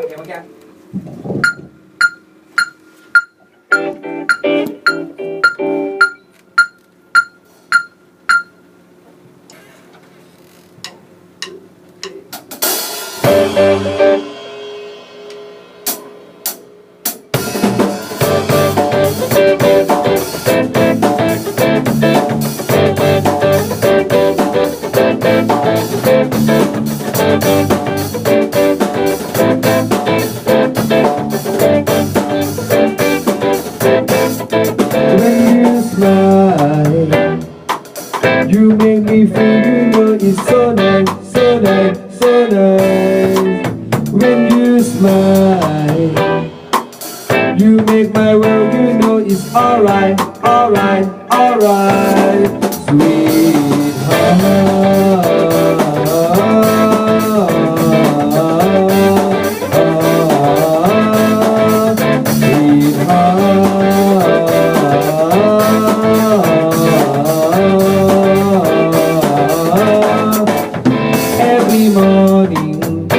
trăng kèo Thank you. Make me feel you know it's so nice, so nice, so nice. When you smile, you make my world, you know it's alright, alright, alright, sweetheart. Morning,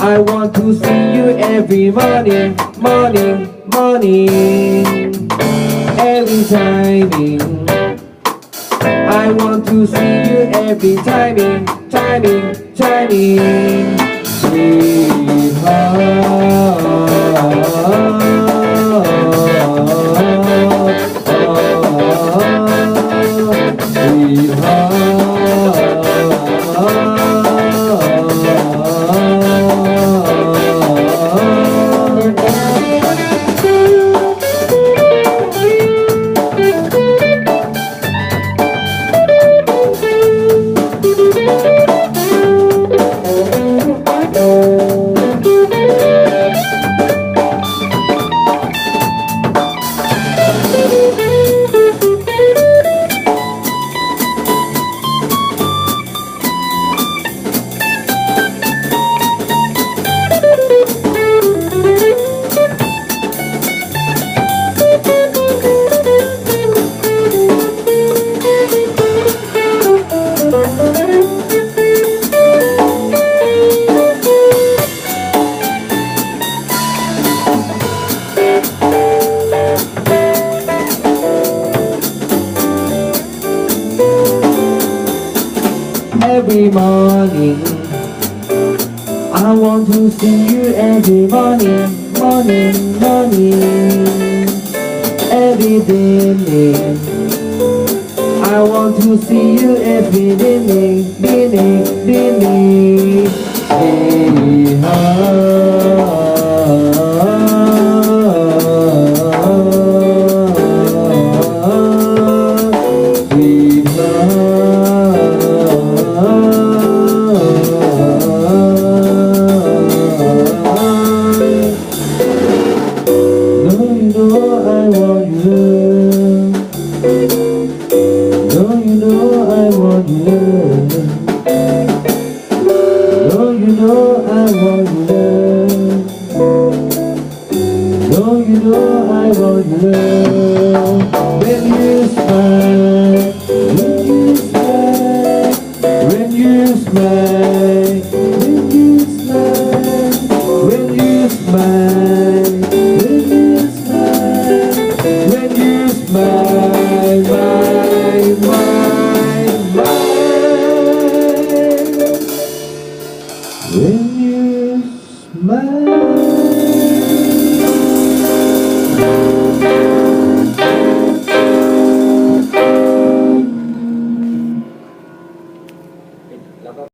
I want to see you every morning, morning, morning. Every timing, I want to see you every timing, timing, timing. Sweetheart. Every morning. I want to see you every morning, morning, morning. Every day. I want to see you every day, day, day, Sweetheart. No, you know I want you. When you smile, when you smile, when you smile, when you smile, when you smile, when you smile, when you smile, my, my, my. When smile.